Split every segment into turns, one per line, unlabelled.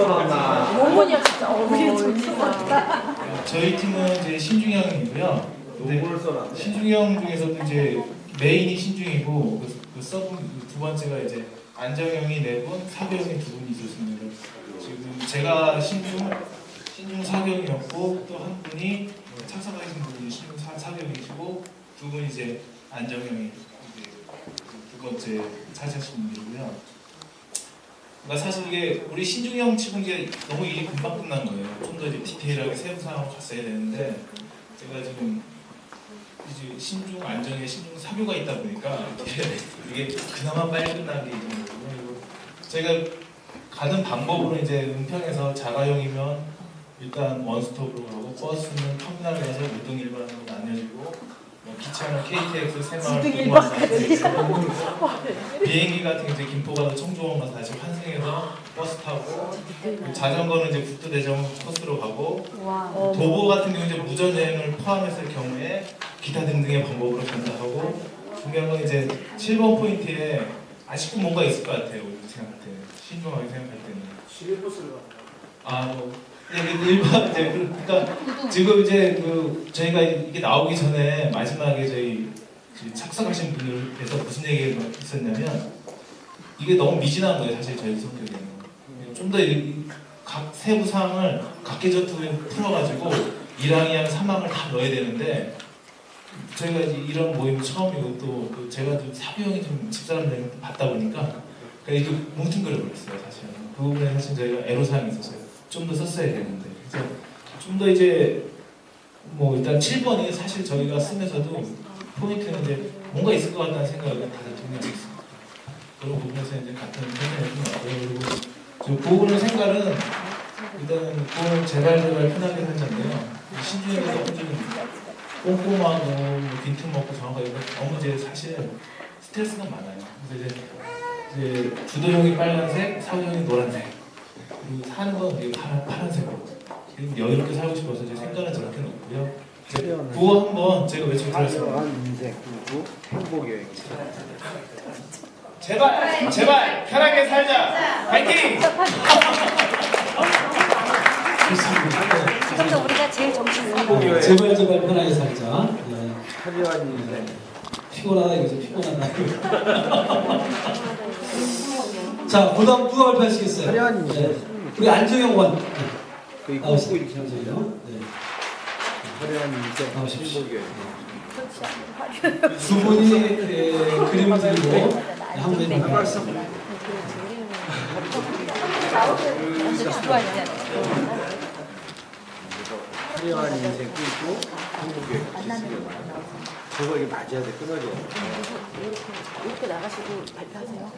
써놨나.
어머니야 진짜 어머니 좋다.
저희 팀은 이제 신중형이고요.
노골 써놨네.
신중형 중에서도 이제 메인이 신중이고 그, 그 서브 두 번째가 이제 안정형이 네 분, 사교형이 두 분이 있었습니다. 지금 제가 신중 신중 사교형이었고 또 한 분이 착석하신 분이 신중 사, 사교형이시고 두 분이 이제 안정형이 이제 두 번째 차지하신 분들이고요. 그러니까 사실 이게 우리 신중형 치고 이제 너무 일이 금방 끝난 거예요. 좀 더 이제 디테일하게 세부 상황을 갔어야 되는데 제가 지금 이제 신중 안정에 신중 사교가 있다 보니까 이게 그나마 빨리 끝난 게 있는. 그리고 제가 가는 방법으로 이제 은평에서 자가용이면 일단 원스톱으로 가고 버스는 터미널에 가서 5등 일반으로 나뉘어지고 뭐 기차는 KTX 새마을
이등
공무원 비행기 같은 게 이제 김포 가서 청주원 가서 다시 환승해서 버스 타고 자전거는 이제 국도대전 코스로 가고
와.
도보 같은 경우 이제 무전 여행을 포함했을 경우에 기타 등등의 방법으로 전달하고 중요한 건 이제 7번 포인트에 아직도 뭔가 있을 것 같아요. 우리 생각할 때 신중하게 생각할 때는.
시외버스를
아, 뭐, 예, 그 일반, 그- 그러니까, 지금 이제 그, 저희가 이게 나오기 전에 마지막에 저희 그 착석하신 분들께서 무슨 얘기가 있었냐면, 이게 너무 미진한 거예요, 사실 저희 성격에는. 좀더 각 세부 사항을 각계전투에 풀어가지고, 1항, 2항, 3항을 다 넣어야 되는데, 저희가 이런 모임 처음이고 또, 또 제가 좀 사교형이 좀 집사람들 받다 보니까, 그러니까 이게 뭉뚱그려 버렸어요, 사실은. 그 부분에 사실 저희가 애로사항이 있었어요. 좀 더 썼어야 되는데 그래서 좀 더 이제 뭐 일단 7번이 사실 저희가 쓰면서도 포인트는 이제 뭔가 있을 것 같다는 생각을 다들 정리하고 있습니다. 그런 부분에서 이제 같은 생각이 좀. 그리고 저 부분의 생각은 일단은 제발 제발 편하게. 신중에서 너무 좀 꼼꼼하고 뭐 빈틈없고 정확하게 너무 이제 사실 스트레스가 많아요. 그래서 이제, 이제 주도형이 빨간색, 사도형이 노란색. 그리고 사는 건 되게 파란, 파란색으로 여유롭게 살고 싶어서 제 생각은 저렇게 놓고요 구호 한번 제가 외치고 들었습니다
인생 그리고 행복 여행.
제발 제발 편하게 살자 파이팅
그런데 우리가 제일 정신.
여행.
제발 제발 편하게 살자. 네.
화려한 인생.
피곤하다 이거죠. 피곤하다. 자, 부담 누가 발표하시겠어요?
화려한 인생.
네. 우리 안정영 원
그 입고
나오시죠.
이렇게 하세요.
네.
화려한 인생.
나오십시오. 두 분이 에, 그림을 들고 한 분이
한 말씀. 화려한 인생 꾸고 행복 여 행. 저거 이게 맞아야 돼. 끊어져.
이렇게 나가시고 발표하세요.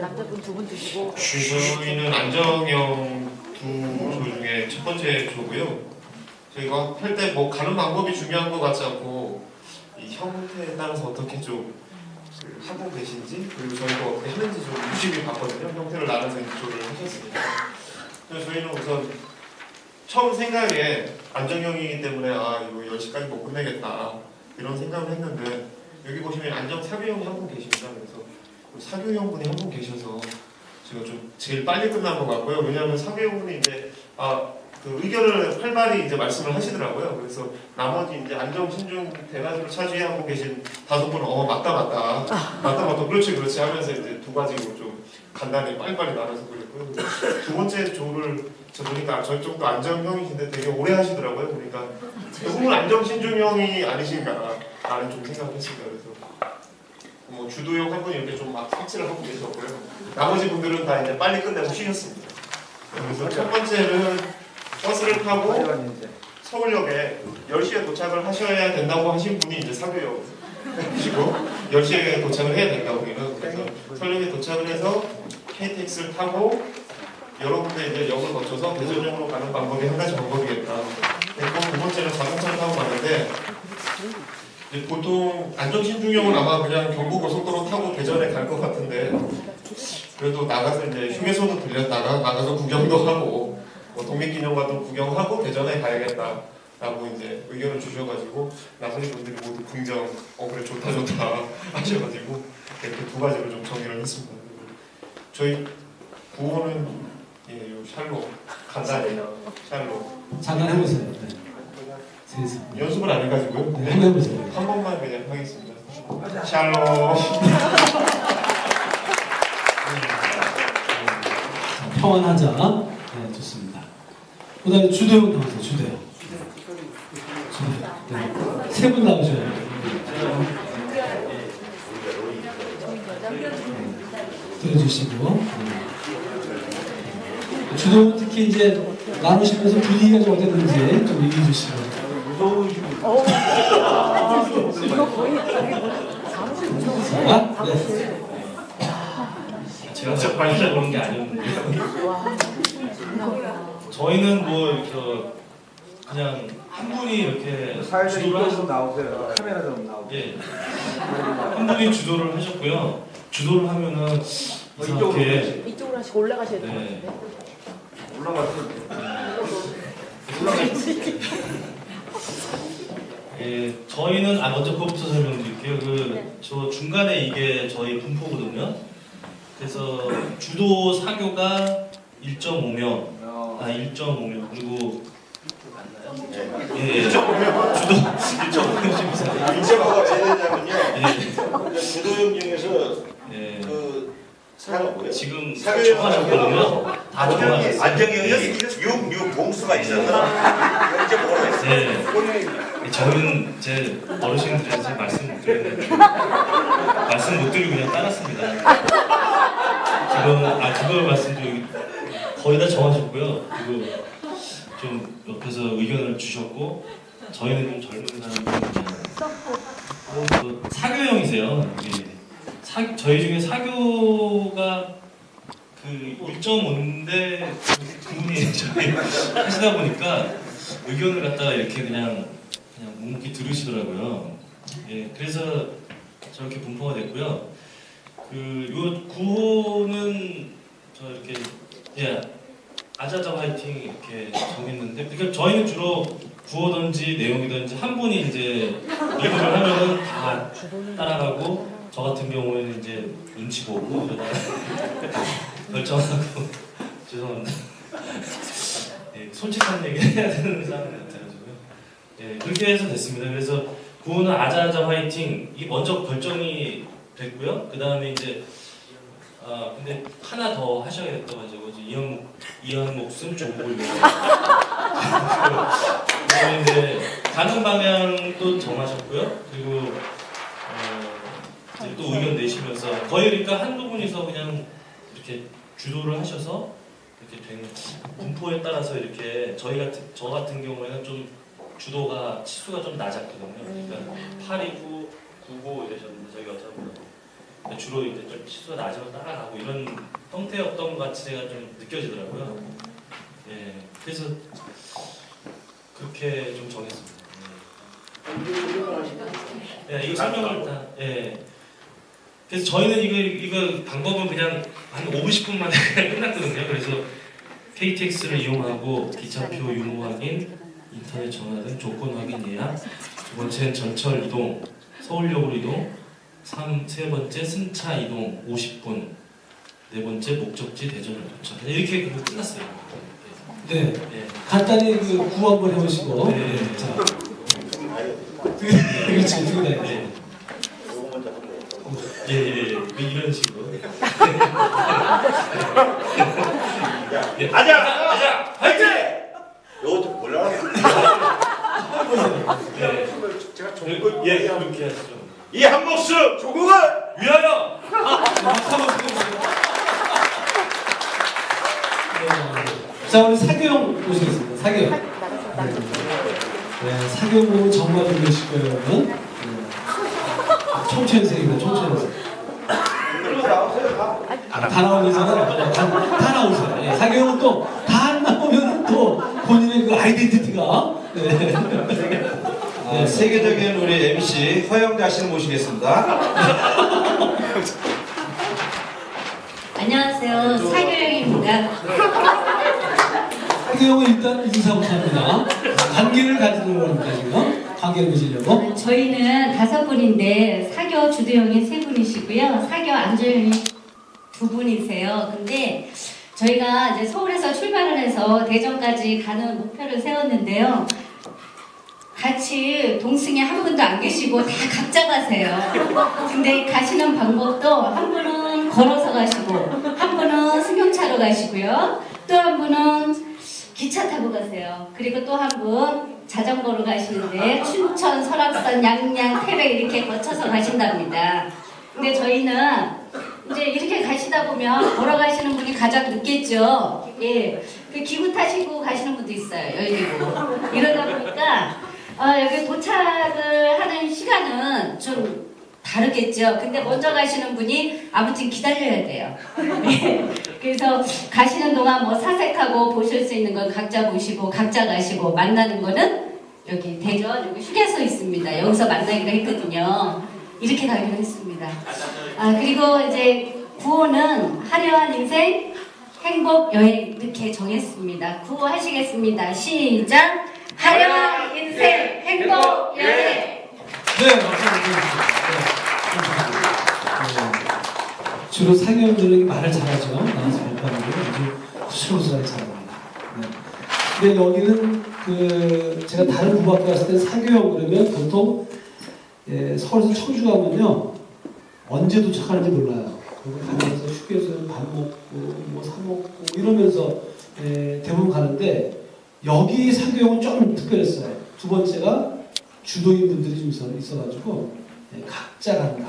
남자분 두 분 드시고
저희는 안정형 두조 중에 첫 번째 조고요. 저희가 할 때 뭐 가는 방법이 중요한 것 같지 않고 이 형태에 따라서 어떻게 좀그 하고 계신지 그리고 저희가 어떻게 하는지 좀 유심히 봤거든요. 형태를 나눠서 이 조를 하셨으니까. 그래서 저희는 우선 처음 생각에 안정형이기 때문에 아 이거 10시까지 못 끝내겠다 이런 생각을 했는데 여기 보시면 안정 사교형이 한 분 계십니다. 그래서 그 사교형분이 한 분 계셔서 제가 좀 제일 빨리 끝난 것 같고요. 왜냐하면 사교형분이 이제 아, 그 의견을 활발히 이제 말씀을 하시더라고요. 그래서 나머지 이제 안정 신중 대가지로 차지하고 계신 다섯 분은 어 맞다 맞다 맞다 맞다 그렇지 그렇지 하면서 이제 두 가지로 좀 간단히 빨리빨리 나눠서 그랬고요. 두 번째 조를 저 보니까 저쪽도 안정형이신데 되게 오래 하시더라고요. 그러니까 누구는 안정 신중형이 아니신가 라는 좀 생각했습니다. 그래서 뭐 주도형 한 분이 이렇게 좀막 색칠을 하고 계셨고요. 나머지 분들은 다 이제 빨리 끝내고 쉬셨습니다. 그래서 첫 번째는 버스를 타고. 서울역에 10시에 도착을 하셔야 된다고 하신 분이 이제 사교역이시고 10시에 도착을 해야 된다고 우리는 그래서 서울역에 도착을 해서 KTX를 타고 여러분들 이제 역을 거쳐서 대전역으로 가는 방법이 한 가지 방법이겠다. 그리고 두 번째는 자동차를 타고 가는데 보통 안정신중형은 아마 그냥 경부고속도로 타고 대전에 갈 것 같은데 그래도 나가서 이제 휴게소도 들렸다가 나가서 구경도 하고 뭐 독립기념관도 구경하고 대전에 가야겠다. 라고 이제 의견을 주셔가지고 나머지 분들이 모두 긍정, 어 그래 좋다 좋다 하셔가지고 이렇게 두 가지로 좀 정리를 했습니다. 저희 구호는 예, 요 샬로 간단히 샬로
잠깐 해보세요. 네. 세상.
연습을 안 해가지고요.
네, 한번 해보세요.
한 번만 그냥 하겠습니다. 샬로
자, 평안하자. 네, 좋습니다. 그 다음에 주도형 나오세요. 주도형. 네. 세분 나오셔야 돼요. 들어주시고. 네. 주도형 특히 이제 나누시면서 분위기가 좀 어땠는지 좀 얘기해 주시고.
이거 거의 저기 뭐 사무실 무서우세요?
아? 네.
제가 저 관리자 그런 게 아니었는데
와.
저희는 뭐저 그냥 한 분이 이렇게
사회적
주도를 하셨
나오세요. 카메라 좀 나오고.
예. 한 분이 주도를 하셨고요. 주도를 하면은
이쪽으로
이렇게
이쪽으로 하시고 올라가셔야 될것
네.
같은데.
올라가서
예, 저희는 아 먼저 그것부터 설명드릴게요. 그 저 중간에 이게 저희 분포거든요. 그래서 주도 사교가 1.5명, 아 1.5명 그리고 예, 예. 주도 1.5명씩 이상.
뭐가 왜 되냐면요.
예,
주도형 중에서
예.
그 사람 뭐예요?
지금
사교육
정하셨거든요. 다 정하셨어요.
안정형이 6, 6 봉수가 있어서 이제 뭐라 했어요?
예. 저는 제 어르신들한테 말씀 못 드렸는데 말씀 못 드리고 그냥 따랐습니다. 지금 아 그걸 말씀드리고 거의 다 정하셨고요. 그리고 좀 옆에서 의견을 주셨고 저희는 좀 젊은 사람들이 그 사교형이세요. 이게 사, 저희 중에 사교가 그 1.5인데 그분이 저희 하시다 보니까 의견을 갖다가 이렇게 그냥 그냥 묵묵히 들으시더라고요. 예, 그래서 저렇게 분포가 됐고요. 그요 구호는 저 이렇게 예 아자자 화이팅 이렇게 정했는데 그러니까 저희는 주로 구호든지 내용이든지 한 분이 이제 일부를 하면은 다 따라가고 저 같은 경우에는 이제 눈치 보고 결정하고 죄송합니다. 예, 솔직한 얘기 해야 되는 상황 같아가지고요. 예, 그렇게 해서 됐습니다. 그래서 구호는 아자아자 화이팅 이 먼저 결정이 됐고요. 그 다음에 이제 아 근데 하나 더 하셔야겠다 가지고 이제 이형 이형 목숨 조국을 그다음에 이제 가는 방향도 정하셨고요. 그리고 어, 또 의견 내시면서 거의 그러니까 한두 분이서 그냥 이렇게 주도를 하셔서 이렇게 된 분포에 따라서 이렇게 저희 같은 저 같은 경우에는 좀 주도가 치수가 좀 낮았거든요. 그러니까 8이고 9고 이러셨는데 저희 여자분 주로 이제 좀 치수가 낮으면 따라가고 이런 형태였던 것 같이 제가 좀 느껴지더라고요. 예, 그래서 그렇게 좀 정했습니다. 예, 예 이거 설명을 다 예. 그래서 저희는 이거 이거 방법은 그냥 한 5분 10분 만에 끝났거든요. 그래서 KTX를 이용하고 기차표 유무 확인, 인터넷 전화 등 조건 확인 예약, 두 번째는 전철 이동, 서울역으로 이동, 삼, 세 번째 승차 이동 50분, 네 번째 목적지 대전을 도착. 이렇게 그거 끝났어요.
네.
예.
간단히 그 구호 한번 해보시고.
네.
자. 그렇지,
하고.
예, 예, 예. 이런 식으로. 예.
아자!
아자! 화이팅!
요거 좀 몰라.
예.
제가
그리고 예, 그렇게 하시죠.
이 한 목숨 조국을
위하여!
자, 우리 사교형 모시겠습니다. 사교형. 네, 사교형 정말 놀라실 거예요, 여러분. 네. 총천생입니다, 총천생. 아, 다 나오면서는 다, 다 나오세요. 예, 사교형은 또 다 안 나오면 또 본인의 그 아이덴티티가. 네.
네, 세계적인 우리 MC 허영자 씨를 모시겠습니다.
안녕하세요. 사교영입니다.
사교형은 일단 인사부터 합니다. 관계를 가지려고 합니다, 지금. 관계를 맺으려고.
저희는 다섯 분인데 사교 주도형이 세 분이시고요. 사교 안조형이 두 분이세요. 근데 저희가 이제 서울에서 출발을 해서 대전까지 가는 목표를 세웠는데요. 같이 동승에 한 분도 안 계시고 다 각자 가세요. 근데 가시는 방법도 한 분은 걸어서 가시고, 한 분은 승용차로 가시고요. 또 한 분은 기차 타고 가세요. 그리고 또 한 분 자전거로 가시는데 춘천, 설악산, 양양, 태백 이렇게 거쳐서 가신답니다. 근데 저희는 이제 이렇게 가시다 보면 걸어가시는 분이 가장 늦겠죠. 예. 그 기구 타시고 가시는 분도 있어요. 열리고. 이러다 보니까 어, 여기 도착을 하는 시간은 좀 다르겠죠. 근데 먼저 가시는 분이 아무튼 기다려야 돼요. 네. 그래서 가시는 동안 뭐 사색하고 보실 수 있는 건 각자 보시고 각자 가시고 만나는 거는 여기 대전 여기 휴게소 있습니다. 여기서 만나기로 했거든요. 이렇게 가기로 했습니다. 아 그리고 이제 구호는 화려한 인생 행복 여행 이렇게 정했습니다. 구호 하시겠습니다. 시작. 화려한 인생 행복 여행.
네, 감사합니다. 네. 주로 상여들은 말을 잘하죠. 나와서 게 아주 구슬구슬하게 잘합니다. 네. 근데 여기는 그 제가 다른 부학교 갔을 때 사교형 그러면 보통 예, 서울에서 청주 가면요 언제 도착하는지 몰라요. 가면서 휴게소에 밥 먹고 뭐 사 먹고 이러면서 예, 대부분 가는데 여기 사교형은 좀 특별했어요. 두 번째가 주도인 분들이 좀 있어, 있어가지고 예, 각자 간다.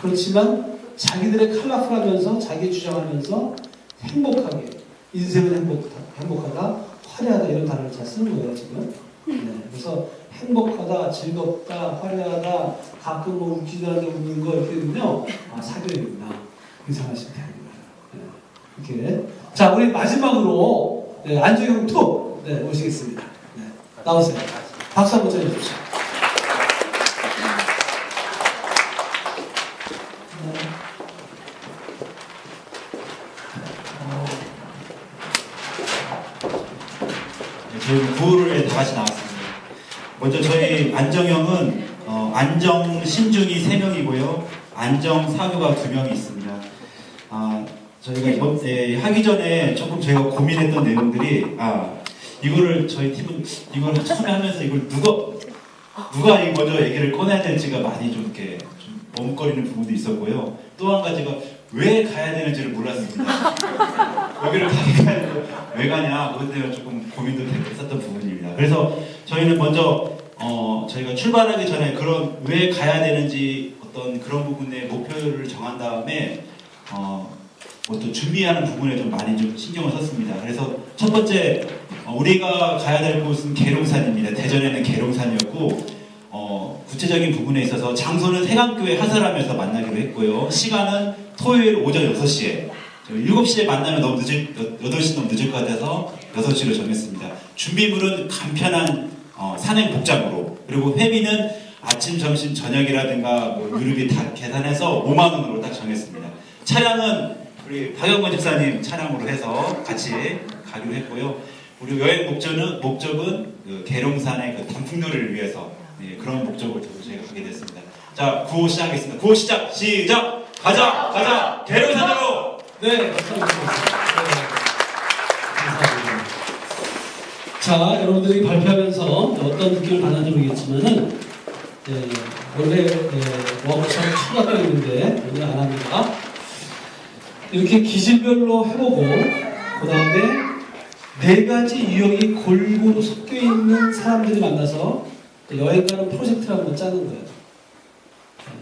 그렇지만 자기들의 컬러풀하면서 자기 주장하면서 행복하게 인생은 행복, 행복하다, 화려하다 이런 단어를 잘 쓰는 거예요 지금. 네, 그래서 행복하다, 즐겁다, 화려하다, 가끔 뭐 웃기다는데 웃는 거 이렇게 되면요 아 그렇게 생각하시면 됩니다. 네, 이렇게 자 우리 마지막으로 네, 안정형 투 네, 모시겠습니다. 네, 나오세요. 박수 한번 쳐주십시오.
저희 구호를 다 같이 나왔습니다. 먼저 저희 안정형은 어, 안정 신중이 3명이고요. 안정 사교가 2명이 있습니다. 아, 저희가 이번 에 하기 전에 조금 저희가 고민했던 내용들이 아 이거를 저희 팀은 이걸 처음에 하면서 이걸 누가 누가 이 먼저 얘기를 꺼내야 될지가 많이 좀 이렇게 좀 머뭇거리는 부분도 있었고요. 또 한 가지가 왜 가야 되는지를 몰랐습니다. 여기를 가야 왜 가냐 그것 때문에 조금 고민도 있었던 부분입니다. 그래서 저희는 먼저 어, 저희가 출발하기 전에 그런 왜 가야 되는지 어떤 그런 부분의 목표를 정한 다음에 어, 뭐또 준비하는 부분에 좀 많이 좀 신경을 썼습니다. 그래서 첫 번째 어, 우리가 가야 될 곳은 계룡산입니다. 대전에는 계룡산이었고 어, 구체적인 부분에 있어서 장소는 세강교회 하설하면서 만나기로 했고요. 시간은 토요일 오전 6시에 7시에 만나면 너무 늦을 8시 너무 늦을 것 같아서 6시로 정했습니다. 준비물은 간편한 어, 산행 복장으로 그리고 회비는 아침, 점심, 저녁이라든가 뭐 유류비 다 계산해서 5만 원으로 딱 정했습니다. 차량은 우리 박영건 집사님 차량으로 해서 같이 가기로 했고요. 우리 여행 목적은 목적은 그 계룡산의 그 단풍놀이를 위해서 예, 그런 목적으로 저희가 가게 됐습니다. 자 구호 시작하겠습니다. 구호 시작 시작 가자 가자 계룡산으로
네. 네. 자, 여러분들이 발표하면서 어떤 느낌을 받는지 모르겠지만은, 예, 원래 예, 워크숍 추가가 있는데 오늘 안 합니다. 이렇게 기질별로 해보고, 그 다음에 네 가지 유형이 골고루 섞여 있는 사람들이 만나서 여행 가는 프로젝트를 한번 짜는 거예요.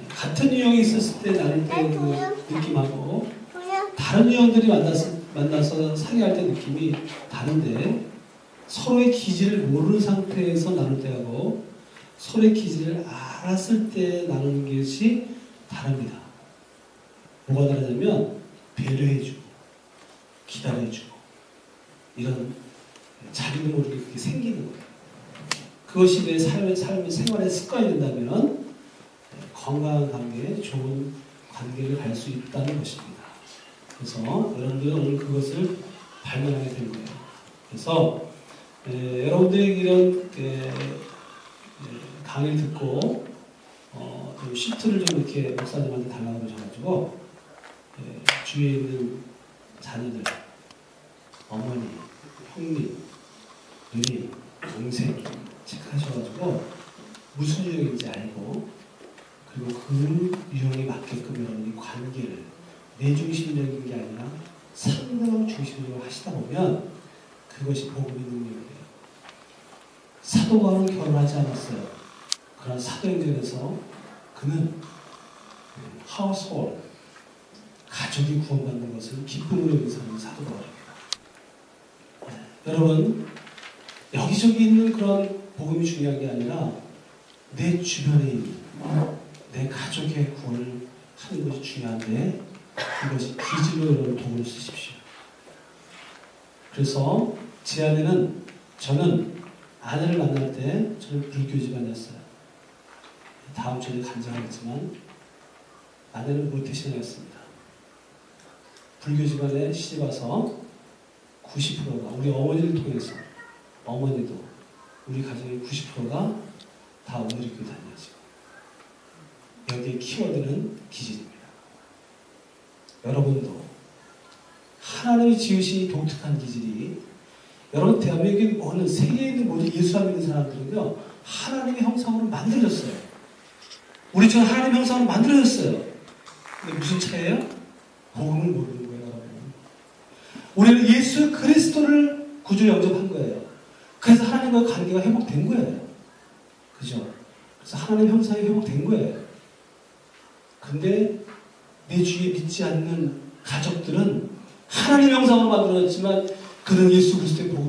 예, 같은 유형이 있었을 때 나눌 때그 느낌하고, 다른 유형들이 만나서, 만나서 상의할 때 느낌이 다른데 서로의 기질을 모르는 상태에서 나눌 때하고 서로의 기질을 알았을 때 나누는 것이 다릅니다. 뭐가 다르냐면 배려해주고 기다려주고 이런 자기도 모르게 그게 생기는 거예요. 그것이 내 삶의 삶의 생활의 습관이 된다면 건강한 관계, 좋은 관계를 갈 수 있다는 것입니다. 그래서 여러분들은 오늘 그것을 발견하게 된 거예요. 그래서 에, 여러분들이 이런 에, 에, 강의를 듣고 어, 좀 시트를 좀 이렇게 목사님한테 달라고 그러셔가지고 에, 주위에 있는 자녀들 어머니, 형님, 누님, 동생 체크하셔가지고 무슨 유형인지 알고 그리고 그 유형에 맞게끔 여러분이 관계를 내 중심적인 게 아니라 상대방 중심으로 하시다 보면 그것이 복음의 능력이에요. 사도와는 결혼하지 않았어요. 그러나 사도행전에서 그는 하우스홀 가족이 구원받는 것을 기쁨으로 여긴 사람이 사도 바울입니다. 네, 여러분 여기저기 있는 그런 복음이 중요한 게 아니라 내 주변에 있는 내 가족의 구원을 하는 것이 중요한데 이것이 귀질로 여러분 도구를 쓰십시오. 그래서 제 아내는 저는 아내를 만날 때 저는 불교 집안이었어요. 다음 주에 간증하겠지만 아내는 모태 신앙이었습니다. 불교 집안에 시집 와서 90%가 우리 어머니를 통해서 어머니도 우리 가정의 90%가 다 오늘교회 다녀야죠. 여기에 키워드는 기질입니다. 여러분도 하나님이 지으신 독특한 기질이 여러분 대한민국에 모든 세계에 있는 모든 예수 안 믿는 사람들은요 하나님의 형상으로 만들어졌어요. 우리 저 하나님의 형상으로 만들어졌어요. 근데 무슨 차이예요? 복음을 모르는 거예요, 여러분. 우리는 예수 그리스도를 구주로 영접한 거예요. 그래서 하나님과 관계가 회복된 거예요. 그죠? 그래서 하나님 형상이 회복된 거예요. 근데 내 주위에 믿지 않는 가족들은 하나님 형상으로 만들어졌지만 그는 예수 그리스도의 복음